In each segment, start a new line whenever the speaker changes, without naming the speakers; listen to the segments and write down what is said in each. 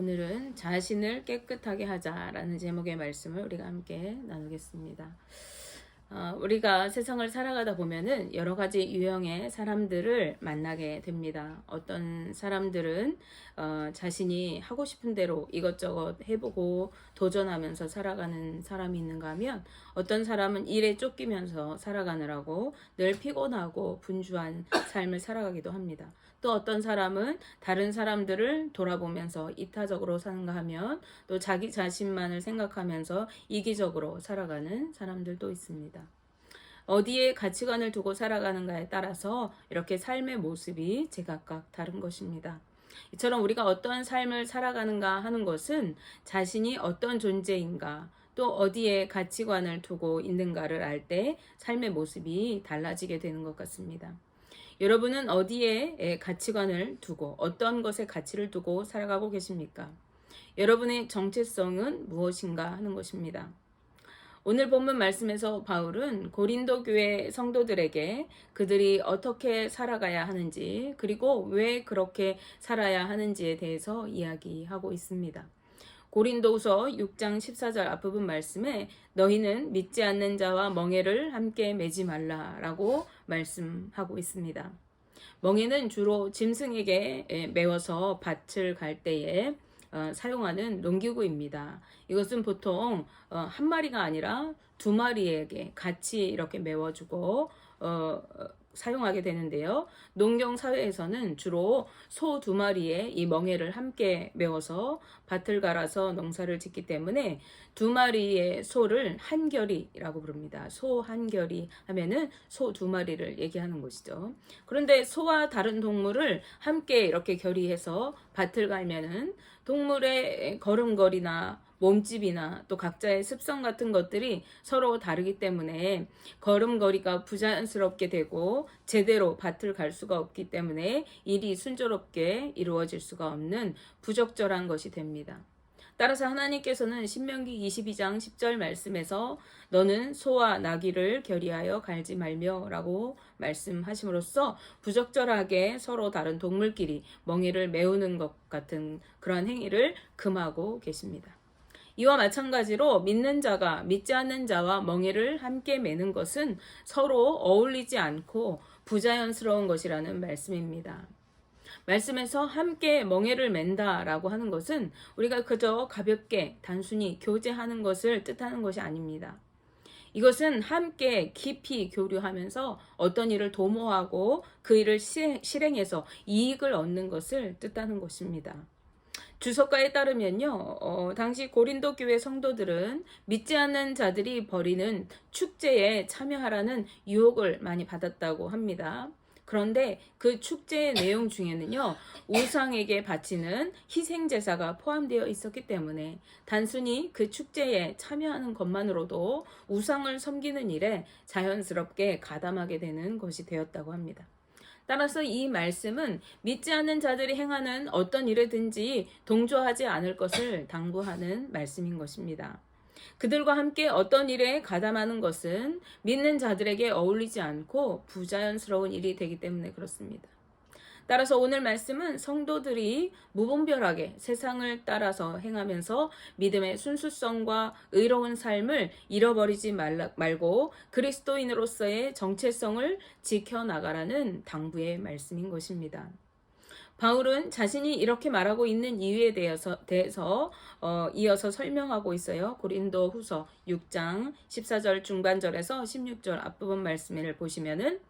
오늘은 자신을 깨끗하게 하자라는 제목의 말씀을 우리가 함께 나누겠습니다. 어, 우리가 세상을 살아가다 보면은 여러 가지 유형의 사람들을 만나게 됩니다. 어떤 사람들은 어, 자신이 하고 싶은 대로 이것저것 해보고 도전하면서 살아가는 사람이 있는가 하면 어떤 사람은 일에 쫓기면서 살아가느라고 늘 피곤하고 분주한 삶을 살아가기도 합니다. 또 어떤 사람은 다른 사람들을 돌아보면서 이타적으로 사는가 하면 또 자기 자신만을 생각하면서 이기적으로 살아가는 사람들도 있습니다. 어디에 가치관을 두고 살아가는가에 따라서 이렇게 삶의 모습이 제각각 다른 것입니다. 이처럼 우리가 어떠한 삶을 살아가는가 하는 것은 자신이 어떤 존재인가 또 어디에 가치관을 두고 있는가를 알 때 삶의 모습이 달라지게 되는 것 같습니다. 여러분은 어디에 가치관을 두고 어떤 것에 가치를 두고 살아가고 계십니까? 여러분의 정체성은 무엇인가 하는 것입니다. 오늘 본문 말씀에서 바울은 고린도 교회 성도들에게 그들이 어떻게 살아가야 하는지 그리고 왜 그렇게 살아야 하는지에 대해서 이야기하고 있습니다. 고린도서 6장 14절 앞부분 말씀에 너희는 믿지 않는 자와 멍에를 함께 매지 말라라고 말씀하고 있습니다. 멍에는 주로 짐승에게 메워서 밭을 갈 때에 어, 사용하는 농기구입니다. 이것은 보통 어, 한 마리가 아니라 두 마리에게 같이 이렇게 메워주고 어, 사용하게 되는데요. 농경 사회에서는 주로 소 두 마리에 이 멍에를 함께 메워서 밭을 갈아서 농사를 짓기 때문에 두 마리의 소를 한결이라고 부릅니다. 소 한결이 하면은 소 두 마리를 얘기하는 것이죠. 그런데 소와 다른 동물을 함께 이렇게 결의해서 밭을 갈면은 동물의 걸음걸이나 몸집이나 또 각자의 습성 같은 것들이 서로 다르기 때문에 걸음걸이가 부자연스럽게 되고 제대로 밭을 갈 수가 없기 때문에 일이 순조롭게 이루어질 수가 없는 부적절한 것이 됩니다. 따라서 하나님께서는 신명기 22장 10절 말씀에서 너는 소와 나귀를 결의하여 갈지 말며라고 말씀하심으로써 부적절하게 서로 다른 동물끼리 멍에를 메우는 것 같은 그러한 행위를 금하고 계십니다. 이와 마찬가지로 믿는 자가 믿지 않는 자와 멍에를 함께 매는 것은 서로 어울리지 않고 부자연스러운 것이라는 말씀입니다. 말씀에서 함께 멍에를 맨다라고 하는 것은 우리가 그저 가볍게 단순히 교제하는 것을 뜻하는 것이 아닙니다. 이것은 함께 깊이 교류하면서 어떤 일을 도모하고 그 일을 실행해서 이익을 얻는 것을 뜻하는 것입니다. 주석가에 따르면요, 어, 당시 고린도 교회 성도들은 믿지 않는 자들이 벌이는 축제에 참여하라는 유혹을 많이 받았다고 합니다. 그런데 그 축제의 내용 중에는요, 우상에게 바치는 희생제사가 포함되어 있었기 때문에 단순히 그 축제에 참여하는 것만으로도 우상을 섬기는 일에 자연스럽게 가담하게 되는 것이 되었다고 합니다. 따라서 이 말씀은 믿지 않는 자들이 행하는 어떤 일에든지 동조하지 않을 것을 당부하는 말씀인 것입니다. 그들과 함께 어떤 일에 가담하는 것은 믿는 자들에게 어울리지 않고 부자연스러운 일이 되기 때문에 그렇습니다. 따라서 오늘 말씀은 성도들이 무분별하게 세상을 따라서 행하면서 믿음의 순수성과 의로운 삶을 잃어버리지 말라, 말고 그리스도인으로서의 정체성을 지켜나가라는 당부의 말씀인 것입니다. 바울은 자신이 이렇게 말하고 있는 이유에 대해서, 대해서 어, 이어서 설명하고 있어요. 고린도 후서 6장 14절 중반절에서 16절 앞부분 말씀을 보시면은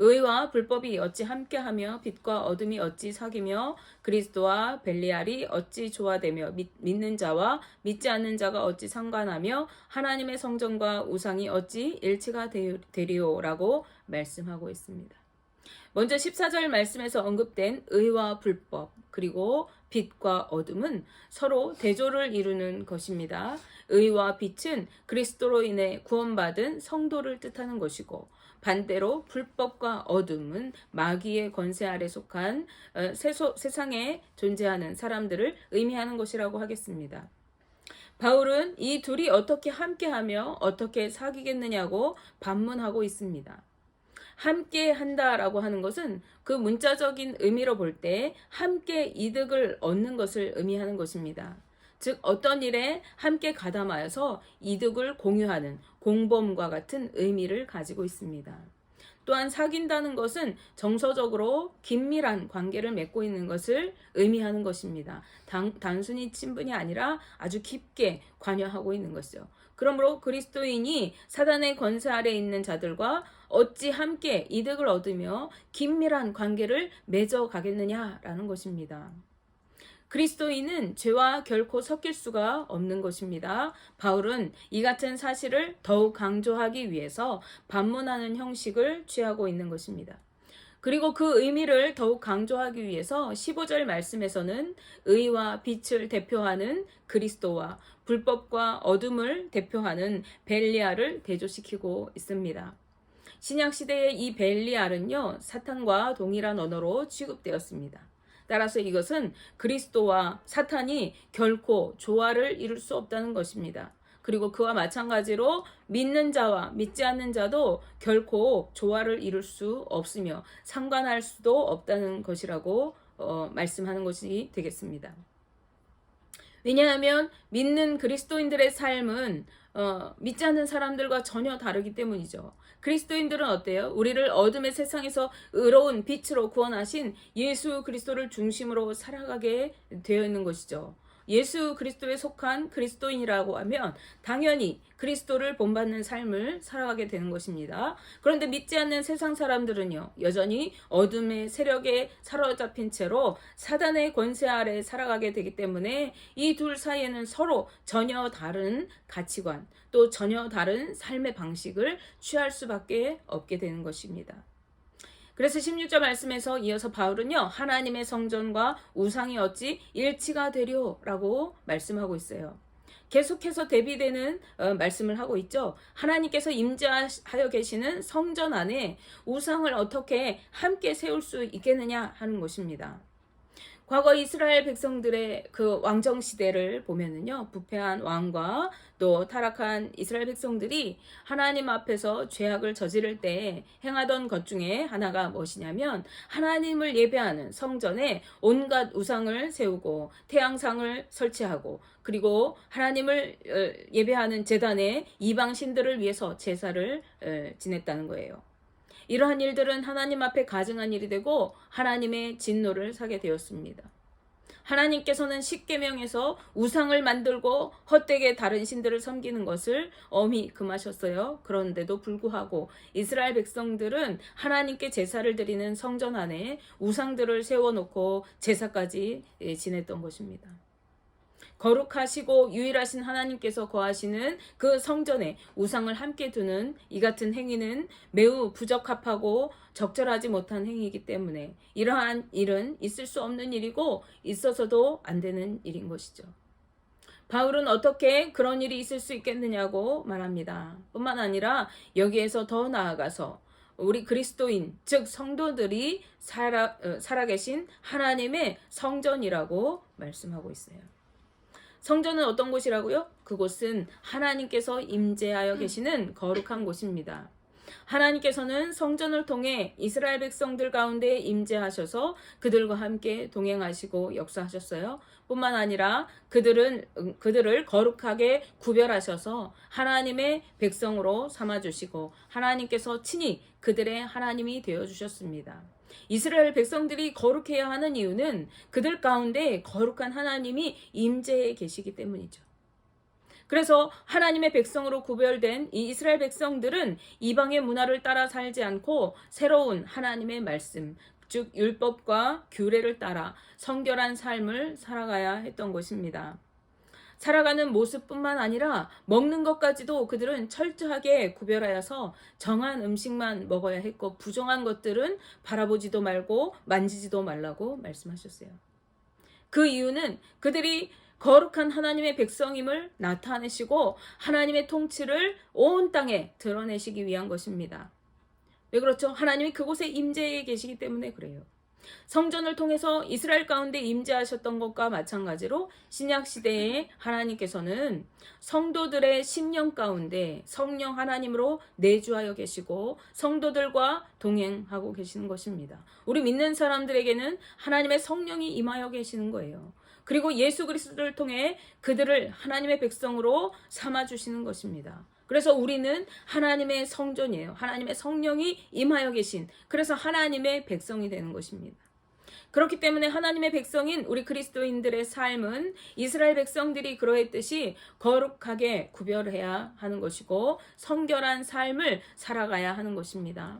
의와 불법이 어찌 함께하며 빛과 어둠이 어찌 사귀며 그리스도와 벨리알이 어찌 조화되며 믿, 는 자와 믿지 않는 자가 어찌 상관하며 하나님의 성전과 우상이 어찌 일치가 되리오라고 말씀하고 있습니다. 먼저 14절 말씀에서 언급된 의와 불법, 그리고 빛과 어둠은 서로 대조를 이루는 것입니다. 의와 빛은 그리스도로 인해 구원받은 성도를 뜻하는 것이고, 반대로 불법과 어둠은 마귀의 권세 아래 속한 어, 세상에 존재하는 사람들을 의미하는 것이라고 하겠습니다. 바울은 이 둘이 어떻게 함께하며 어떻게 사귀겠느냐고 반문하고 있습니다. 함께 한다라고 하는 것은 그 문자적인 의미로 볼 때 함께 이득을 얻는 것을 의미하는 것입니다. 즉 어떤 일에 함께 가담하여서 이득을 공유하는 공범과 같은 의미를 가지고 있습니다. 또한 사귄다는 것은 정서적으로 긴밀한 관계를 맺고 있는 것을 의미하는 것입니다. 단, 단순히 친분이 아니라 아주 깊게 관여하고 있는 것이죠. 그러므로 그리스도인이 사단의 권세 아래 있는 자들과 어찌 함께 이득을 얻으며 긴밀한 관계를 맺어 가겠느냐라는 것입니다. 그리스도인은 죄와 결코 섞일 수가 없는 것입니다. 바울은 이 같은 사실을 더욱 강조하기 위해서 반문하는 형식을 취하고 있는 것입니다. 그리고 그 의미를 더욱 강조하기 위해서 15절 말씀에서는 의와 빛을 대표하는 그리스도와 불법과 어둠을 대표하는 벨리아를 대조시키고 있습니다. 신약 시대의 이 벨리알은요, 사탄과 동일한 언어로 취급되었습니다. 따라서 이것은 그리스도와 사탄이 결코 조화를 이룰 수 없다는 것입니다. 그리고 그와 마찬가지로 믿는 자와 믿지 않는 자도 결코 조화를 이룰 수 없으며 상관할 수도 없다는 것이라고 어, 말씀하는 것이 되겠습니다. 왜냐하면 믿는 그리스도인들의 삶은 어, 믿지 않는 사람들과 전혀 다르기 때문이죠. 그리스도인들은 어때요? 우리를 어둠의 세상에서 의로운 빛으로 구원하신 예수 그리스도를 중심으로 살아가게 되어 있는 것이죠. 예수 그리스도에 속한 그리스도인이라고 하면 당연히 그리스도를 본받는 삶을 살아가게 되는 것입니다. 그런데 믿지 않는 세상 사람들은요, 여전히 어둠의 세력에 사로잡힌 채로 사단의 권세 아래 살아가게 되기 때문에 이 둘 사이에는 서로 전혀 다른 가치관, 또 전혀 다른 삶의 방식을 취할 수밖에 없게 되는 것입니다. 그래서 16절 말씀에서 이어서 바울은요, 하나님의 성전과 우상이 어찌 일치가 되려라고 말씀하고 있어요. 계속해서 대비되는 어, 말씀을 하고 있죠. 하나님께서 임재하여 계시는 성전 안에 우상을 어떻게 함께 세울 수 있겠느냐 하는 것입니다. 과거 이스라엘 백성들의 그 왕정 시대를 보면은요, 부패한 왕과 또 타락한 이스라엘 백성들이 하나님 앞에서 죄악을 저지를 때 행하던 것 중에 하나가 무엇이냐면 하나님을 예배하는 성전에 온갖 우상을 세우고 태양상을 설치하고 그리고 하나님을 어, 예배하는 재단에 이방 신들을 위해서 제사를 어, 지냈다는 거예요. 이러한 일들은 하나님 앞에 가증한 일이 되고 하나님의 진노를 사게 되었습니다. 하나님께서는 십계명에서 우상을 만들고 헛되게 다른 신들을 섬기는 것을 엄히 금하셨어요. 그런데도 불구하고 이스라엘 백성들은 하나님께 제사를 드리는 성전 안에 우상들을 세워놓고 제사까지 예, 지냈던 것입니다. 거룩하시고 유일하신 하나님께서 거하시는 그 성전에 우상을 함께 두는 이 같은 행위는 매우 부적합하고 적절하지 못한 행위이기 때문에 이러한 일은 있을 수 없는 일이고 있어서도 안 되는 일인 것이죠. 바울은 어떻게 그런 일이 있을 수 있겠느냐고 말합니다. 뿐만 아니라 여기에서 더 나아가서 우리 그리스도인, 즉 성도들이 살아, 어, 살아계신 하나님의 성전이라고 말씀하고 있어요. 성전은 어떤 곳이라고요? 그곳은 하나님께서 임재하여 계시는 거룩한 곳입니다. 하나님께서는 성전을 통해 이스라엘 백성들 가운데 임재하셔서 그들과 함께 동행하시고 역사하셨어요. 뿐만 아니라 그들은 음, 그들을 거룩하게 구별하셔서 하나님의 백성으로 삼아 주시고 하나님께서 친히 그들의 하나님이 되어 주셨습니다. 이스라엘 백성들이 거룩해야 하는 이유는 그들 가운데 거룩한 하나님이 임재해 계시기 때문이죠. 그래서 하나님의 백성으로 구별된 이 이스라엘 백성들은 이방의 문화를 따라 살지 않고 새로운 하나님의 말씀, 즉 율법과 규례를 따라 성결한 삶을 살아가야 했던 것입니다. 살아가는 모습뿐만 아니라 먹는 것까지도 그들은 철저하게 구별하여서 정한 음식만 먹어야 했고 부정한 것들은 바라보지도 말고 만지지도 말라고 말씀하셨어요. 그 이유는 그들이 거룩한 하나님의 백성임을 나타내시고 하나님의 통치를 온 땅에 드러내시기 위한 것입니다. 왜 그렇죠? 하나님이 그곳에 임재해 계시기 때문에 그래요. 성전을 통해서 이스라엘 가운데 임재하셨던 것과 마찬가지로 신약 시대에 하나님께서는 성도들의 심령 가운데 성령 하나님으로 내주하여 계시고 성도들과 동행하고 계시는 것입니다. 우리 믿는 사람들에게는 하나님의 성령이 임하여 계시는 거예요. 그리고 예수 그리스도를 통해 그들을 하나님의 백성으로 삼아 주시는 것입니다. 그래서 우리는 하나님의 성전이에요. 하나님의 성령이 임하여 계신 그래서 하나님의 백성이 되는 것입니다. 그렇기 때문에 하나님의 백성인 우리 그리스도인들의 삶은 이스라엘 백성들이 그러했듯이 거룩하게 구별해야 하는 것이고 성결한 삶을 살아가야 하는 것입니다.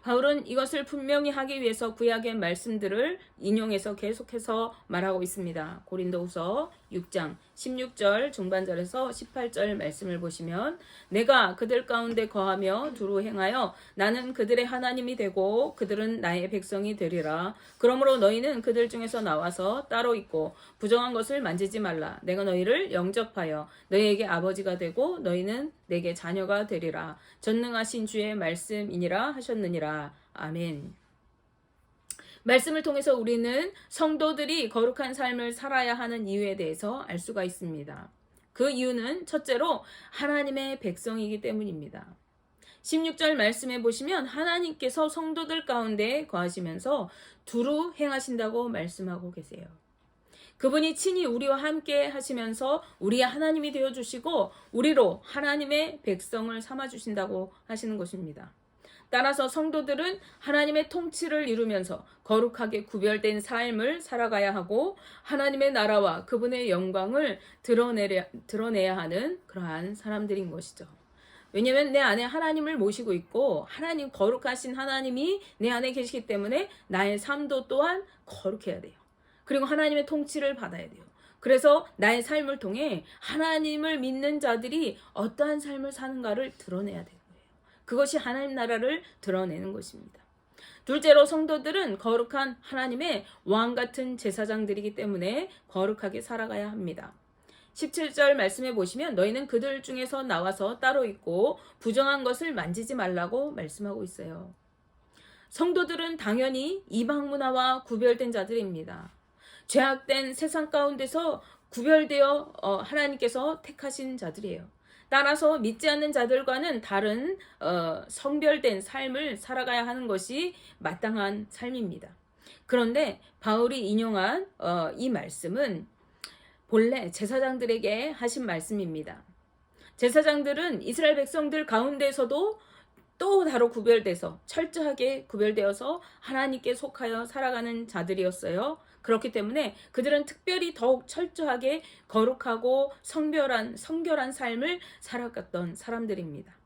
바울은 이것을 분명히 하기 위해서 구약의 말씀들을 인용해서 계속해서 말하고 있습니다. 고린도후서 6장 16절 중반절에서 18절 말씀을 보시면 내가 그들 가운데 거하며 두루 행하여 나는 그들의 하나님이 되고 그들은 나의 백성이 되리라. 그러므로 너희는 그들 중에서 나와서 따로 있고 부정한 것을 만지지 말라. 내가 너희를 영접하여 너희에게 아버지가 되고 너희는 내게 자녀가 되리라. 전능하신 주의 말씀이니라 하셨느니라. 아멘. 말씀을 통해서 우리는 성도들이 거룩한 삶을 살아야 하는 이유에 대해서 알 수가 있습니다. 그 이유는 첫째로 하나님의 백성이기 때문입니다. 16절 말씀해 보시면 하나님께서 성도들 가운데 거하시면서 두루 행하신다고 말씀하고 계세요. 그분이 친히 우리와 함께 하시면서 우리의 하나님이 되어 주시고 우리로 하나님의 백성을 삼아 주신다고 하시는 것입니다. 따라서 성도들은 하나님의 통치를 이루면서 거룩하게 구별된 삶을 살아가야 하고 하나님의 나라와 그분의 영광을 드러내야, 드러내야 하는 그러한 사람들인 것이죠. 왜냐하면 내 안에 하나님을 모시고 있고 하나님 거룩하신 하나님이 내 안에 계시기 때문에 나의 삶도 또한 거룩해야 돼요. 그리고 하나님의 통치를 받아야 돼요. 그래서 나의 삶을 통해 하나님을 믿는 자들이 어떠한 삶을 사는가를 드러내야 돼요. 그것이 하나님 나라를 드러내는 것입니다. 둘째로 성도들은 거룩한 하나님의 왕 같은 제사장들이기 때문에 거룩하게 살아가야 합니다. 17절 말씀해 보시면 너희는 그들 중에서 나와서 따로 있고 부정한 것을 만지지 말라고 말씀하고 있어요. 성도들은 당연히 이방 문화와 구별된 자들입니다. 죄악된 세상 가운데서 구별되어 어, 하나님께서 택하신 자들이에요. 따라서 믿지 않는 자들과는 다른 어, 성별된 삶을 살아가야 하는 것이 마땅한 삶입니다. 그런데 바울이 인용한 어, 이 말씀은 본래 제사장들에게 하신 말씀입니다. 제사장들은 이스라엘 백성들 가운데서도 또 다로 구별돼서 철저하게 구별되어서 하나님께 속하여 살아가는 자들이었어요. 그렇기 때문에 그들은 특별히 더욱 철저하게 거룩하고 성별한 성결한 삶을 살아갔던 사람들입니다.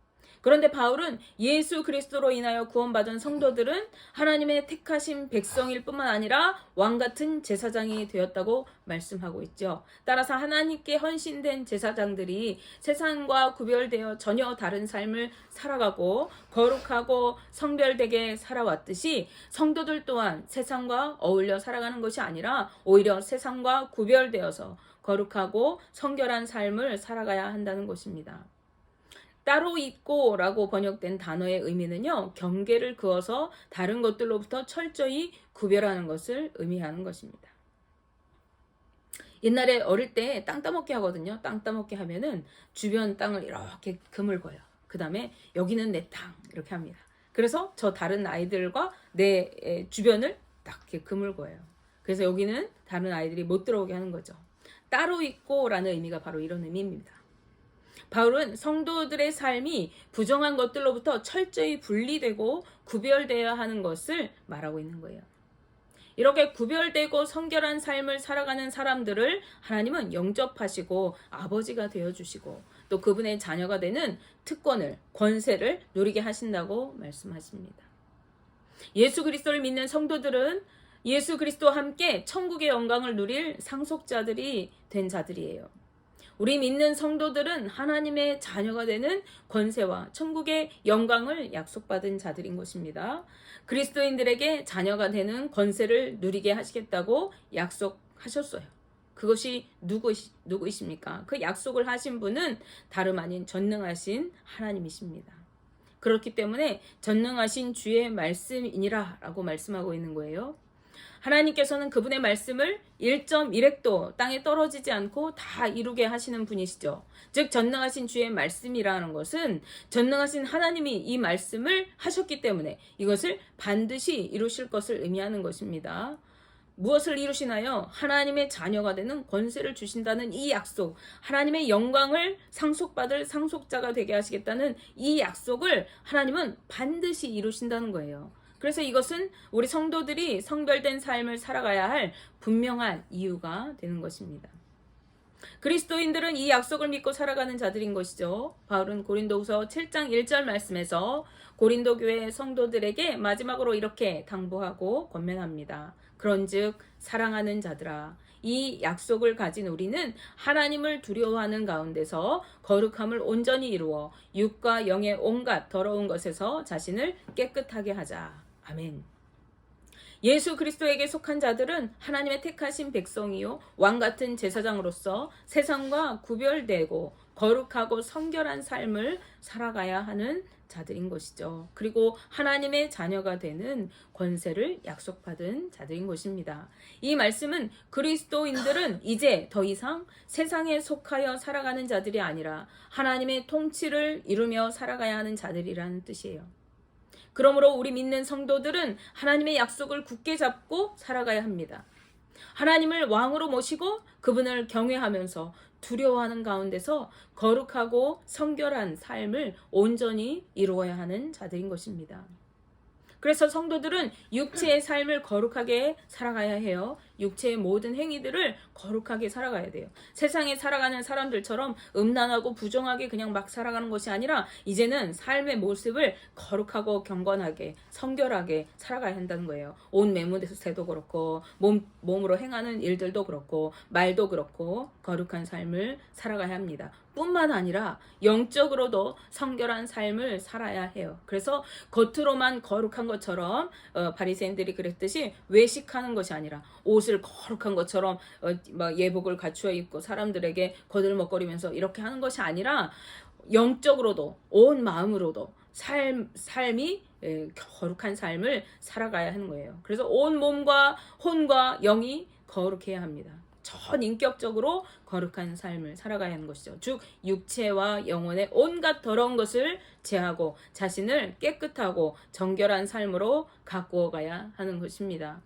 그런데 바울은 예수 그리스도로 인하여 구원받은 성도들은 하나님의 택하신 백성일 뿐만 아니라 왕 같은 제사장이 되었다고 말씀하고 있죠. 따라서 하나님께 헌신된 제사장들이 세상과 구별되어 전혀 다른 삶을 살아가고 거룩하고 성별되게 살아왔듯이 성도들 또한 세상과 어울려 살아가는 것이 아니라 오히려 세상과 구별되어서 거룩하고 성결한 삶을 살아가야 한다는 것입니다. 따로 있고 라고 번역된 단어의 의미는요, 경계를 그어서 다른 것들로부터 철저히 구별하는 것을 의미하는 것입니다. 옛날에 어릴 때 땅 따먹기 하거든요. 땅 따먹기 하면은 주변 땅을 이렇게 거요. 그 다음에 여기는 내 땅, 이렇게 합니다. 그래서 저 다른 아이들과 내 주변을 딱 이렇게 금을 거예요. 그래서 여기는 다른 아이들이 못 들어오게 하는 거죠. 따로 있고 라는 의미가 바로 이런 의미입니다. 바울은 성도들의 삶이 부정한 것들로부터 철저히 분리되고 구별되어야 하는 것을 말하고 있는 거예요. 이렇게 구별되고 성결한 삶을 살아가는 사람들을 하나님은 영접하시고 아버지가 되어 주시고 또 그분의 자녀가 되는 특권을 권세를 누리게 하신다고 말씀하십니다. 예수 그리스도를 믿는 성도들은 예수 그리스도와 함께 천국의 영광을 누릴 상속자들이 된 자들이에요. 우리 믿는 성도들은 하나님의 자녀가 되는 권세와 천국의 영광을 약속받은 자들인 것입니다. 그리스도인들에게 자녀가 되는 권세를 누리게 하시겠다고 약속하셨어요. 그것이 누구, 누구이십니까? 그 약속을 하신 분은 다름 아닌 전능하신 하나님이십니다. 그렇기 때문에 전능하신 주의 말씀이니라 라고 말씀하고 있는 거예요. 하나님께서는 그분의 말씀을 1.1획도 땅에 떨어지지 않고 다 이루게 하시는 분이시죠. 즉 전능하신 주의 말씀이라는 것은 전능하신 하나님이 이 말씀을 하셨기 때문에 이것을 반드시 이루실 것을 의미하는 것입니다. 무엇을 이루시나요? 하나님의 자녀가 되는 권세를 주신다는 이 약속, 하나님의 영광을 상속받을 상속자가 되게 하시겠다는 이 약속을 하나님은 반드시 이루신다는 거예요. 그래서 이것은 우리 성도들이 성별된 삶을 살아가야 할 분명한 이유가 되는 것입니다. 그리스도인들은 이 약속을 믿고 살아가는 자들인 것이죠. 바울은 고린도후서 7장 1절 말씀에서 고린도 교회 성도들에게 마지막으로 이렇게 당부하고 권면합니다. 그런즉 사랑하는 자들아 이 약속을 가진 우리는 하나님을 두려워하는 가운데서 거룩함을 온전히 이루어 육과 영의 온갖 더러운 것에서 자신을 깨끗하게 하자. 아멘. 예수 그리스도에게 속한 자들은 하나님의 택하신 백성이요 왕 같은 제사장으로서 세상과 구별되고 거룩하고 성결한 삶을 살아가야 하는 자들인 것이죠. 그리고 하나님의 자녀가 되는 권세를 약속받은 자들인 것입니다. 이 말씀은 그리스도인들은 이제 더 이상 세상에 속하여 살아가는 자들이 아니라 하나님의 통치를 이루며 살아가야 하는 자들이라는 뜻이에요. 그러므로 우리 믿는 성도들은 하나님의 약속을 굳게 잡고 살아가야 합니다. 하나님을 왕으로 모시고 그분을 경외하면서 두려워하는 가운데서 거룩하고 성결한 삶을 온전히 이루어야 하는 자들인 것입니다. 그래서 성도들은 육체의 삶을 거룩하게 살아가야 해요. 육체의 모든 행위들을 거룩하게 살아가야 돼요. 세상에 살아가는 사람들처럼 음란하고 부정하게 그냥 막 살아가는 것이 아니라 이제는 삶의 모습을 거룩하고 경건하게 성결하게 살아가야 한다는 거예요. 온 매무새도 그렇고 몸, 몸으로 행하는 일들도 그렇고 말도 그렇고 거룩한 삶을 살아가야 합니다. 뿐만 아니라 영적으로도 성결한 삶을 살아야 해요. 그래서 겉으로만 거룩한 것처럼 어, 바리새인들이 그랬듯이 외식하는 것이 아니라 옷을 거룩한 것처럼 어, 막 예복을 갖추어 입고 사람들에게 거들먹거리면서 이렇게 하는 것이 아니라 영적으로도 온 마음으로도 삶 삶이 예, 거룩한 삶을 살아가야 하는 거예요. 그래서 온 몸과 혼과 영이 거룩해야 합니다. 전 인격적으로 거룩한 삶을 살아가야 하는 것이죠. 즉 육체와 영혼의 온갖 더러운 것을 제하고 자신을 깨끗하고 정결한 삶으로 가꾸어 가야 하는 것입니다.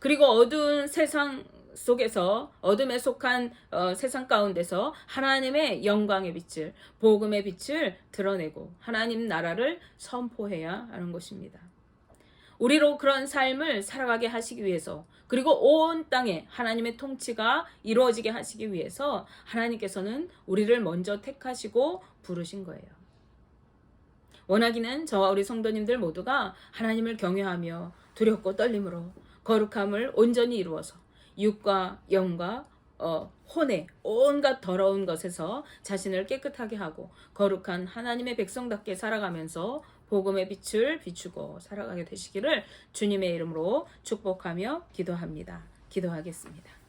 그리고 어두운 세상 속에서 어둠에 속한 어, 세상 가운데서 하나님의 영광의 빛을 복음의 빛을 드러내고 하나님 나라를 선포해야 하는 것입니다. 우리로 그런 삶을 살아가게 하시기 위해서 그리고 온 땅에 하나님의 통치가 이루어지게 하시기 위해서 하나님께서는 우리를 먼저 택하시고 부르신 거예요. 원하기는 저와 우리 성도님들 모두가 하나님을 경외하며 두렵고 떨림으로 거룩함을 온전히 이루어서 육과 영과 어, 혼의 온갖 더러운 것에서 자신을 깨끗하게 하고 거룩한 하나님의 백성답게 살아가면서 복음의 빛을 비추고 살아가게 되시기를 주님의 이름으로 축복하며 기도합니다. 기도하겠습니다.